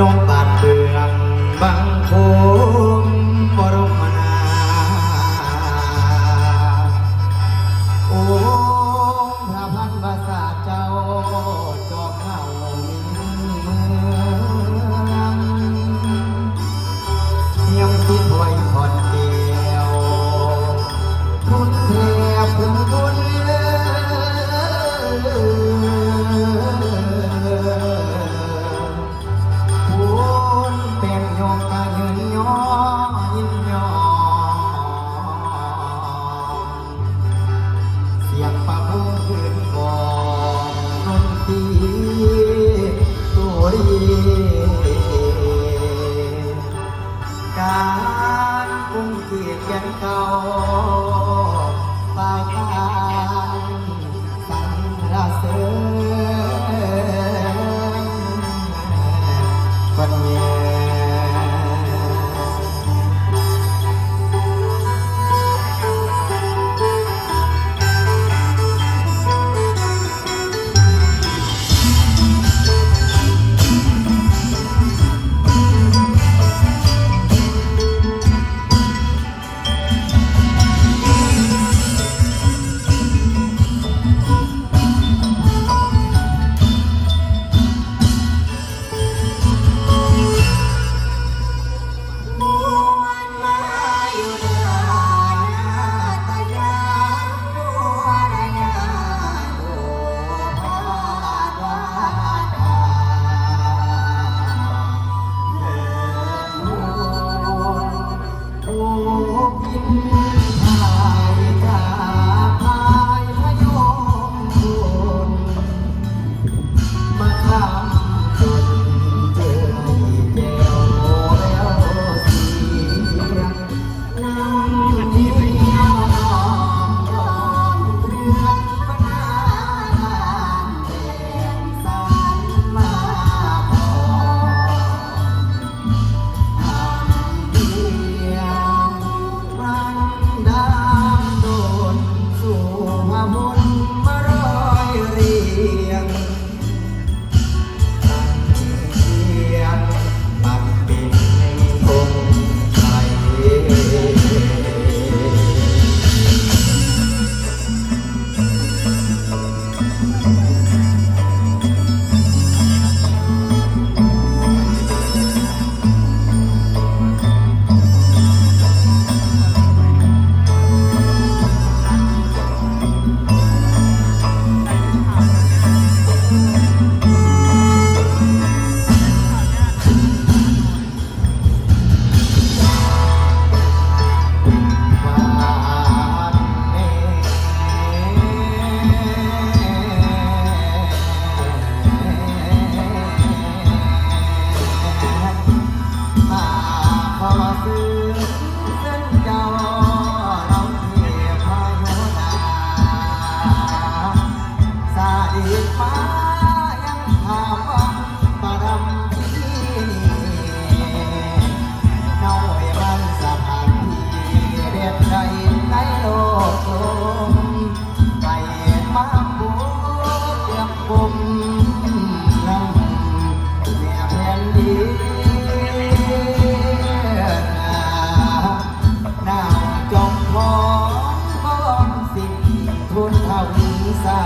น้องบ้านเบืองบางโพ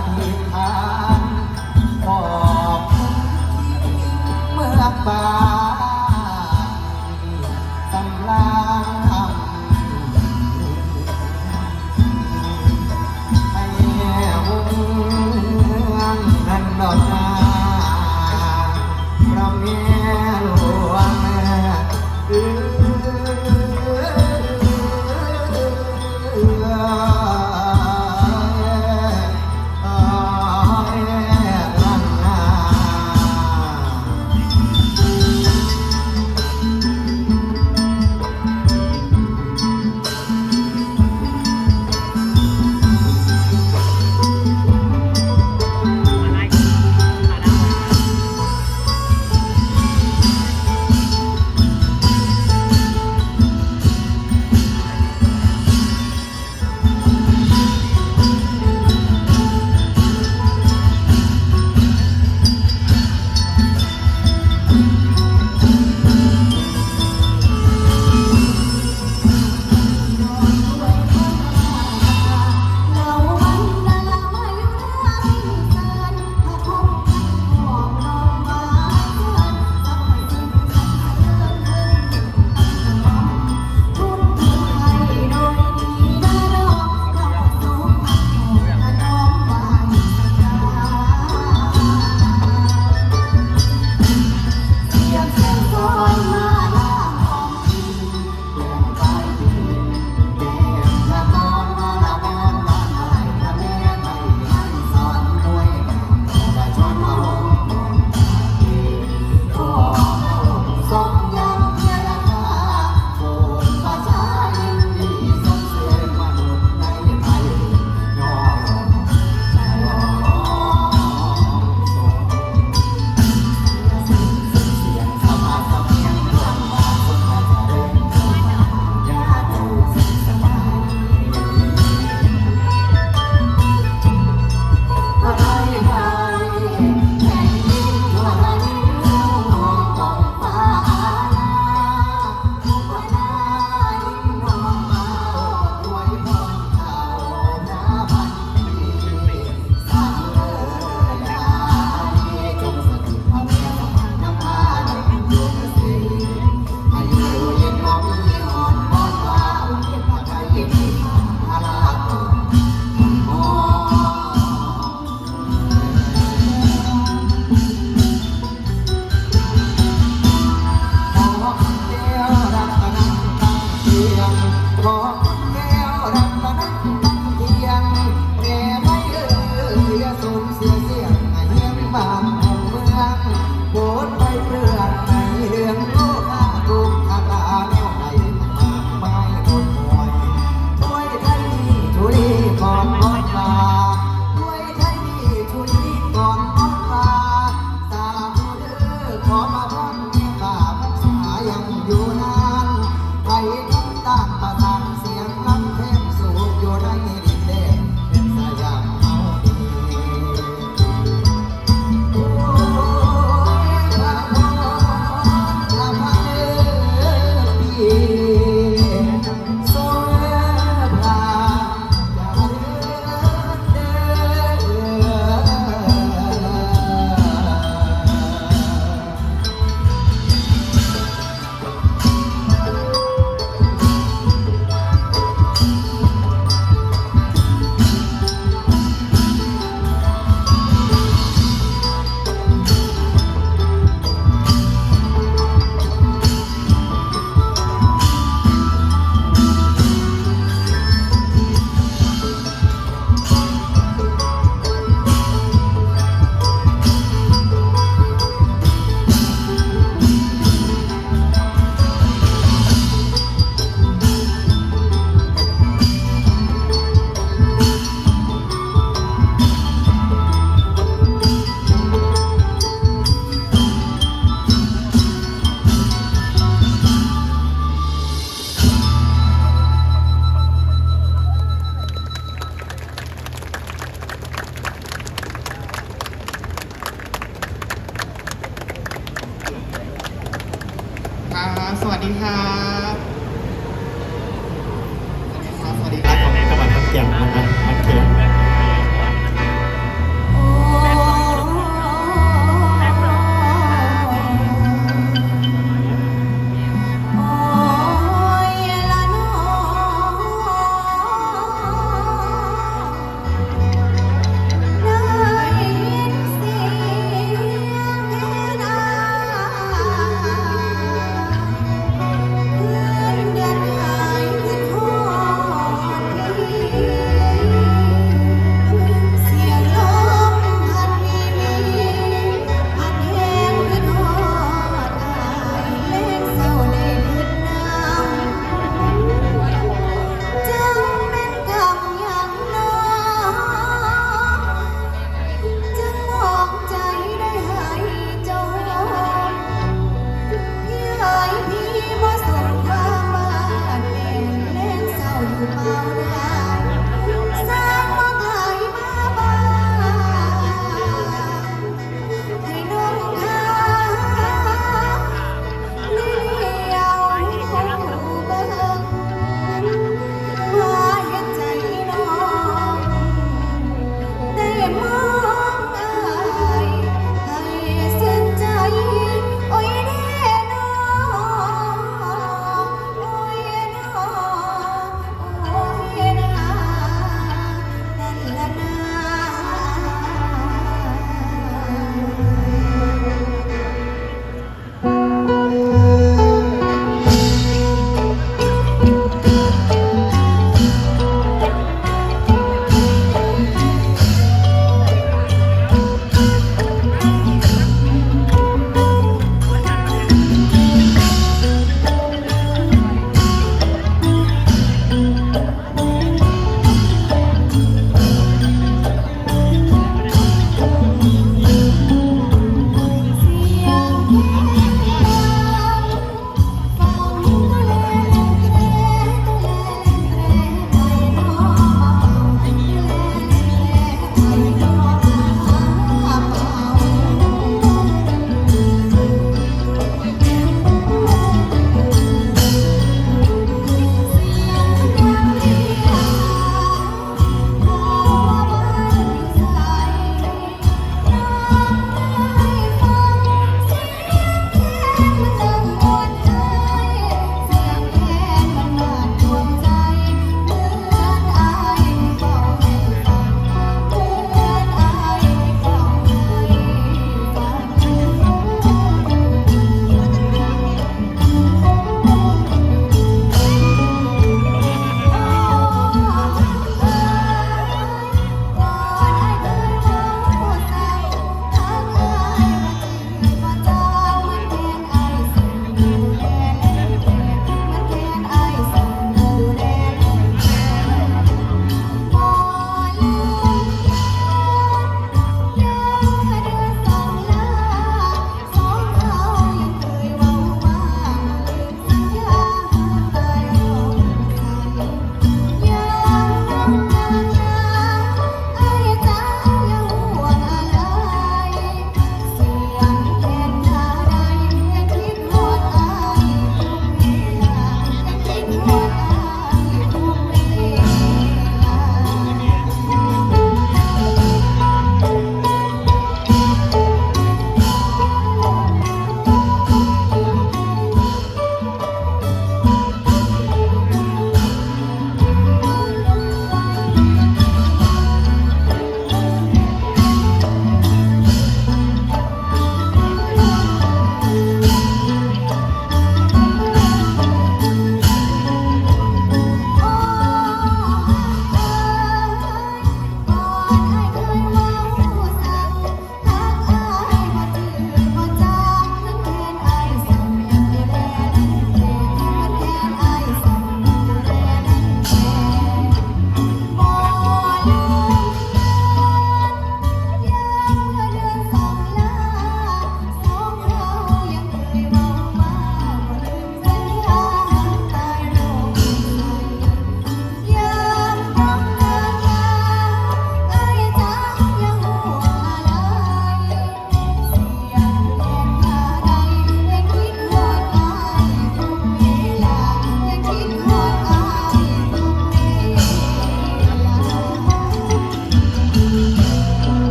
านนินทา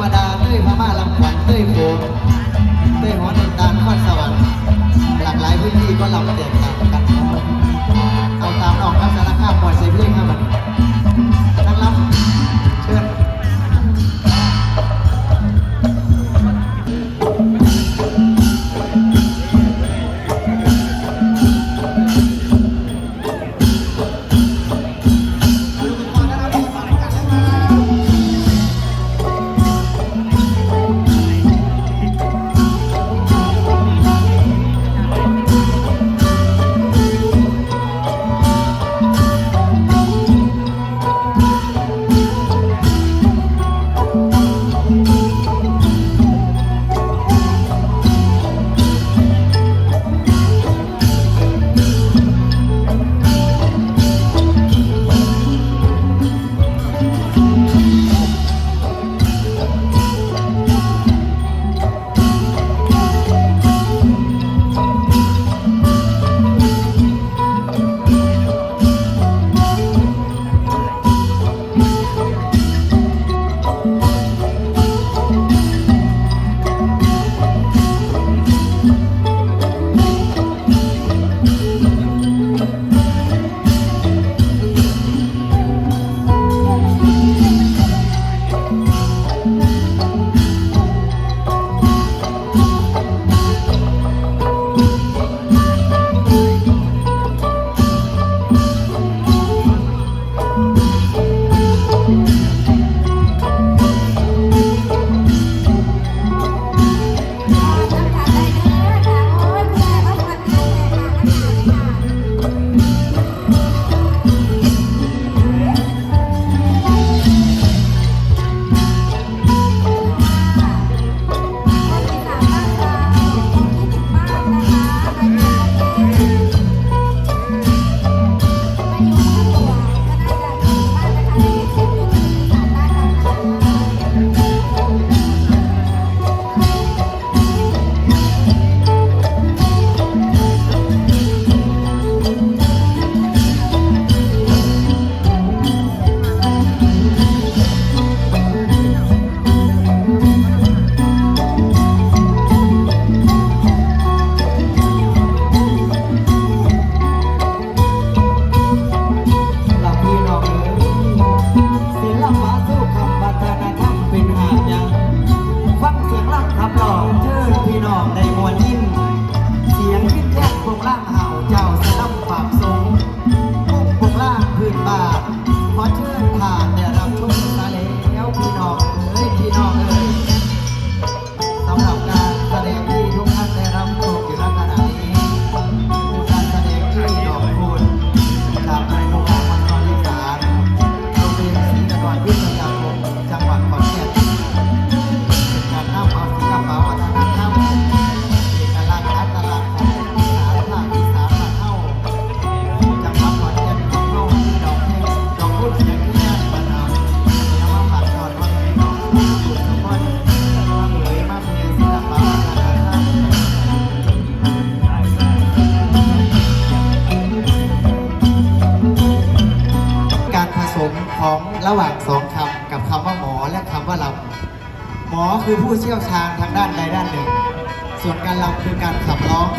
มดาเต้ยพม่าลำขวัญเต้ยโผเต้ยหอนันดานคอนสวรรค์หลากหลายพื้นที่ก็ลำเตกต่างกัน เอาตามออกครับสารคามปล่อยเสียงเพลง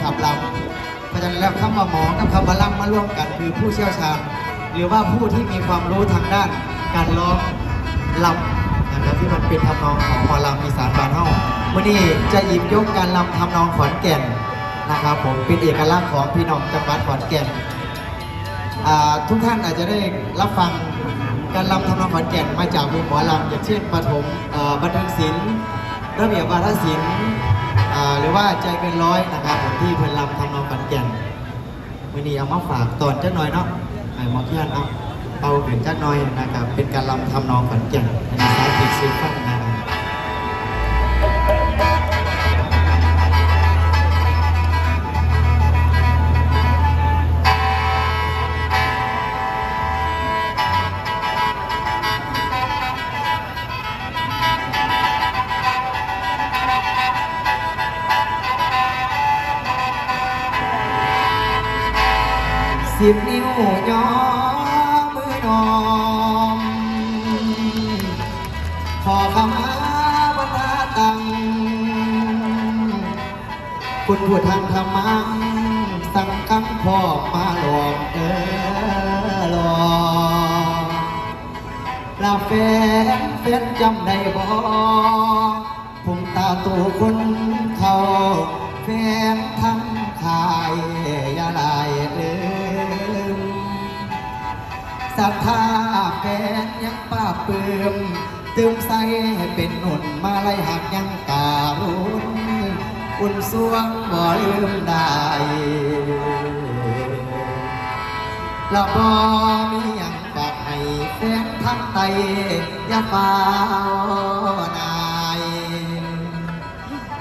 ขับร้องขับลำเพราะฉะนั้นแล้วคำว่าหมอกับคำว่าลำมาร่วมกันคือผู้เชี่ยวชาญ หรือว่าผู้ที่มีความรู้ทางด้านการร้องลำนะครับที่มันเป็นทำนองของหมอลำอีสานบ้านเฮาวันนี้จะหยิบยกการลำทำนองขอนแก่นนะครับผมเป็นเอกลักษณ์ของพี่น้องจังหวัดขอนแก่นทุกท่านอาจจะได้รับฟังการรำทำนองขอนแก่นมาจากวงหมอลำอย่างเช่นปฐมบันเทิงศิลป์ระเบียบวาทศิลป์ หรือว่าใจเกินร้อยนะครับผมที่เพิ่นลำทำนองขอนแก่นวันนี้เอามาฝากตอนจักหน่อยเนาะไอ้หมอเพื่อนเอาเอาเป็นจักหน่อยนะครับเป็นการลำทำนองขอนแก่นในสายติดซีฟังนะ ธรรมัง สังคำพ่อมาหลอกเออหลอกลาแฟนแฟนจำได้บ่ผมตาตัวคนเขาแฟนทั้งขายยาลายเดิมศรัทธาแฟนยังป้าเปื่มตึมใสให้เป็นหนุนมาไล่หักยังการุณ อุ่นสวงบ่ลืมได้และบ่มีหยังฝากให้แฟนทั้งไตอย่าฟ้าวนาย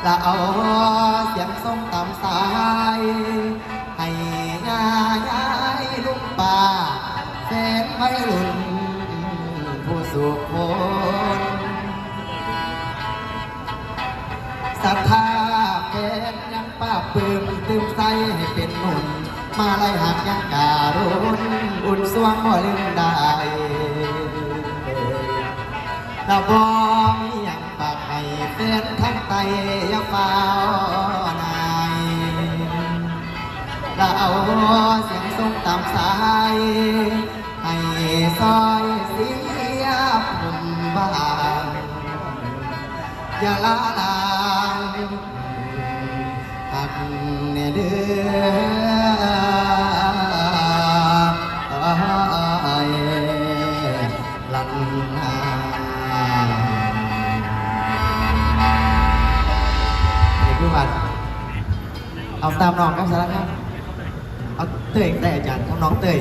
และเอาเสียงส่งตามสาย ให้ยายายลุงป่าแฟนไม่รุ่นผู้สุขคนศรัทธาแฟนยัง ป้าปืมตืมใสให้เป็นหนุนมาไล่หักยังการุณอุ่นสวงบ่ลืมได้ละบอมียังปากให้แฟนทั้งไตยังเฝ้านายเราเอาเสียงส่งตามสาย ให้ซอยเสียผมบ้างอย่าละลา เดือยลันนาเด็กผู้บัตรเอาตามน้องครับสารครับ เอาเตยแต่อาจารย์ของน้องเตย